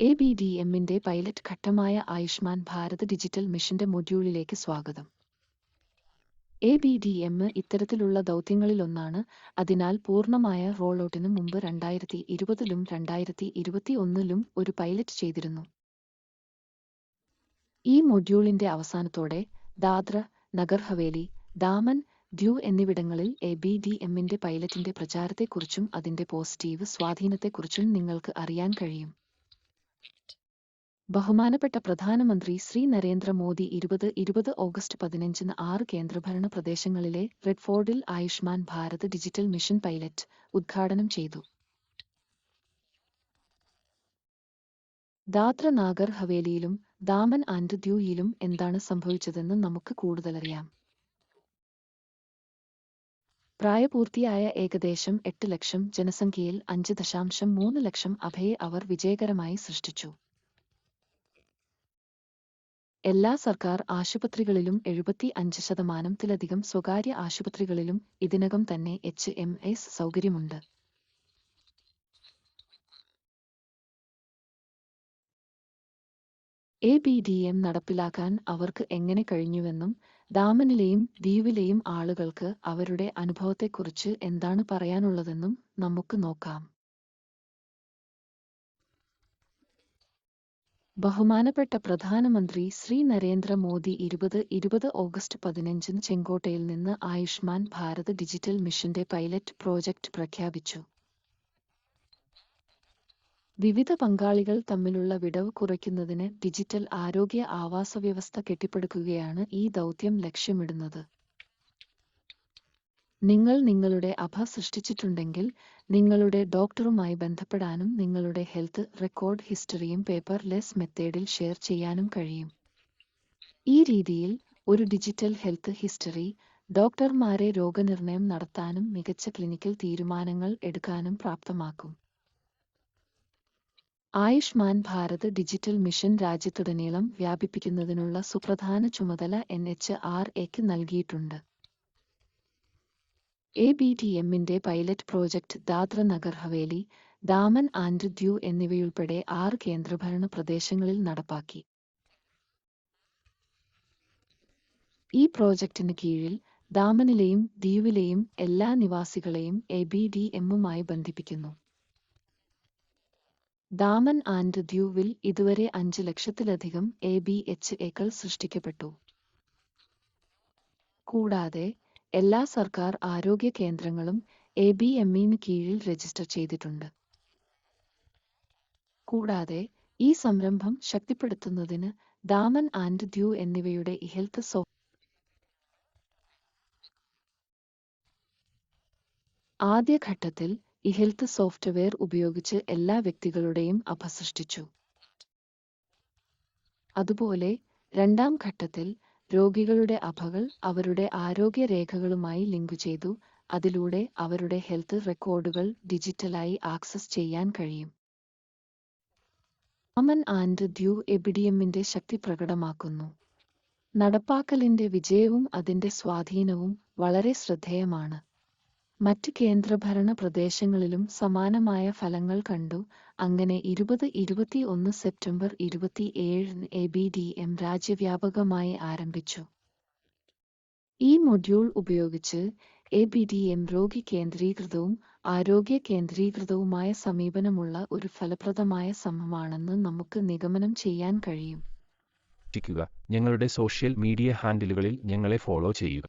A B D എമ്മിന്റെ pilot ഘട്ടമായ Ayushman Bharat digital മിഷന്റെ മൊഡ്യൂളിലേക്ക് സ്വാഗതം. എ ബി ഡി എം ഇത്തരത്തിലുള്ള ദൗത്യങ്ങളിലൊന്നാണ്. അതിനാൽ പൂർണമായ റോൾ ഔട്ടിന് മുമ്പ് രണ്ടായിരത്തി ഇരുപതിലും രണ്ടായിരത്തി ഇരുപത്തി ഒന്നിലും ഒരു പൈലറ്റ് ചെയ്തിരുന്നു. ഈ മൊഡ്യൂളിന്റെ അവസാനത്തോടെ ദാദ്ര നഗർ ഹവേലി ദാമൻ ദ്യൂ എന്നിവിടങ്ങളിൽ എ ബി ഡി എമ്മിന്റെ പൈലറ്റിന്റെ പ്രചാരത്തെക്കുറിച്ചും അതിന്റെ പോസിറ്റീവ് സ്വാധീനത്തെക്കുറിച്ചും നിങ്ങൾക്ക് അറിയാൻ കഴിയും. ബഹുമാനപ്പെട്ട പ്രധാനമന്ത്രി ശ്രീ നരേന്ദ്രമോദി ഇരുപത് ഇരുപത് ഓഗസ്റ്റ് പതിനഞ്ചിന് ആറ് കേന്ദ്രഭരണ പ്രദേശങ്ങളിലെ റെഡ്ഫോർഡിൽ Ayushman Bharat digital mission pilot ഉദ്ഘാടനം ചെയ്തു. ദാദ്ര നാഗർ ഹവേലിയിലും ദാമൻ ആൻഡ് ദ്യൂയിലും എന്താണ് സംഭവിച്ചതെന്ന് നമുക്ക് കൂടുതലറിയാം. പ്രായപൂർത്തിയായ ഏകദേശം എട്ട് ലക്ഷം ജനസംഖ്യയിൽ അഞ്ച് ദശാംശം മൂന്ന് ലക്ഷം അഭയെ അവർ വിജയകരമായി സൃഷ്ടിച്ചു. എല്ലാ സർക്കാർ ആശുപത്രികളിലും എഴുപത്തി അഞ്ച് ശതമാനത്തിലധികം സ്വകാര്യ ആശുപത്രികളിലും ഇതിനകം തന്നെ എച്ച് എം എസ് സൗകര്യമുണ്ട്. എ ബി ഡി എം നടപ്പിലാക്കാൻ അവർക്ക് എങ്ങനെ കഴിഞ്ഞുവെന്നും ദാമനിലെയും ദ്വീപിലെയും ആളുകൾക്ക് അവരുടെ അനുഭവത്തെക്കുറിച്ച് എന്താണ് പറയാനുള്ളതെന്നും നമുക്ക് നോക്കാം. ബഹുമാനപ്പെട്ട പ്രധാനമന്ത്രി ശ്രീ നരേന്ദ്ര മോദി ഇരുപത് ഇരുപത് ഓഗസ്റ്റ് പതിനഞ്ചിന് ചെങ്കോട്ടയിൽ നിന്ന് ആയുഷ്മാൻ ഭാരത് ഡിജിറ്റൽ മിഷന്റെ പൈലറ്റ് പ്രോജക്റ്റ് പ്രഖ്യാപിച്ചു. വിവിധ പങ്കാളികൾ തമ്മിലുള്ള വിടവ് കുറയ്ക്കുന്നതിന് ഡിജിറ്റൽ ആരോഗ്യ ആവാസ വ്യവസ്ഥ കെട്ടിപ്പടുക്കുകയാണ് ഈ ദൗത്യം ലക്ഷ്യമിടുന്നത്. നിങ്ങൾ നിങ്ങളുടെ അഭ സൃഷ്ടിച്ചിട്ടുണ്ടെങ്കിൽ നിങ്ങളുടെ ഡോക്ടറുമായി ബന്ധപ്പെടാനും നിങ്ങളുടെ ഹെൽത്ത് റെക്കോർഡ് ഹിസ്റ്ററിയും പേപ്പർലെസ് മെത്തേഡിൽ ഷെയർ ചെയ്യാനും കഴിയും. ഈ രീതിയിൽ ഒരു ഡിജിറ്റൽ ഹെൽത്ത് ഹിസ്റ്ററി ഡോക്ടർമാരെ രോഗനിർണയം നടത്താനും മികച്ച ക്ലിനിക്കൽ തീരുമാനങ്ങൾ എടുക്കാനും പ്രാപ്തമാക്കും. ആയുഷ്മാൻ ഭാരത് ഡിജിറ്റൽ മിഷൻ രാജ്യത്തുടനീളം വ്യാപിപ്പിക്കുന്നതിനുള്ള സുപ്രധാന ചുമതല എൻ എച്ച് ആർ എക്ക് നൽകിയിട്ടുണ്ട്. എ ബി ടി എമ്മിന്റെ pilot project Dadra Nagar Haveli Daman and Diu എന്നിവയുൾപ്പെടെ ആറ് കേന്ദ്രഭരണ പ്രദേശങ്ങളിൽ നടപ്പാക്കി. ഈ പ്രോജക്റ്റിന് കീഴിൽ ദാമനിലെയും ദ്വീപിലെയും എല്ലാ നിവാസികളെയും എ ബി ഡി എമ്മുമായി ബന്ധിപ്പിക്കുന്നു. ദാമൻ ആൻഡ് ദ്യൂവിൽ ഇതുവരെ അഞ്ച് ലക്ഷത്തിലധികം എ ബി എച്ച് എകൾ സൃഷ്ടിക്കപ്പെട്ടു. കൂടാതെ എല്ലാ സർക്കാർ ആരോഗ്യ കേന്ദ്രങ്ങളും എ ബി എമ്മിന് കീഴിൽ രജിസ്റ്റർ ചെയ്തിട്ടുണ്ട്. കൂടാതെ ഈ സംരംഭം ശക്തിപ്പെടുത്തുന്നതിന് ദാമൻ ആൻഡ് ദ്യൂ എന്നിവയുടെ ഹെൽത്ത് സോ ആദ്യഘട്ടത്തിൽ ഈ ഹെൽത്ത് സോഫ്റ്റ്വെയർ ഉപയോഗിച്ച് എല്ലാ വ്യക്തികളുടെയും അപസൃഷ്ടിച്ചു അതുപോലെ രണ്ടാം ഘട്ടത്തിൽ രോഗികളുടെ അഭകൾ അവരുടെ ആരോഗ്യ രേഖകളുമായി ലിങ്ക് ചെയ്തു. അതിലൂടെ അവരുടെ ഹെൽത്ത് റെക്കോർഡുകൾ ഡിജിറ്റലായി ആക്സസ് ചെയ്യാൻ കഴിയും. അമൻ ആൻഡ് ദ്യൂ എബിഡിഎമ്മിന്റെ ശക്തി പ്രകടമാക്കുന്നു. നടപ്പാക്കലിന്റെ വിജയവും അതിന്റെ സ്വാധീനവും വളരെ ശ്രദ്ധേയമാണ്. മറ്റ് കേന്ദ്രഭരണ പ്രദേശങ്ങളിലും സമാനമായ ഫലങ്ങൾ കണ്ടു. അങ്ങനെ ഇരുപത് ഇരുപത്തി ഒന്ന് സെപ്റ്റംബർ ഇരുപത്തി ഏഴിന് എ ബി ഡി എം രാജ്യവ്യാപകമായി ആരംഭിച്ചു. ഈ മൊഡ്യൂൾ ഉപയോഗിച്ച് എ ബി ഡി എം രോഗി കേന്ദ്രീകൃതവും ആരോഗ്യ കേന്ദ്രീകൃതവുമായ സമീപനമുള്ള ഒരു ഫലപ്രദമായ സമമാണെന്ന് നമുക്ക് നിഗമനം ചെയ്യാൻ കഴിയും. ഞങ്ങളുടെ സോഷ്യൽ മീഡിയ ഹാൻഡിലുകളിൽ ഞങ്ങളെ ഫോളോ ചെയ്യുക.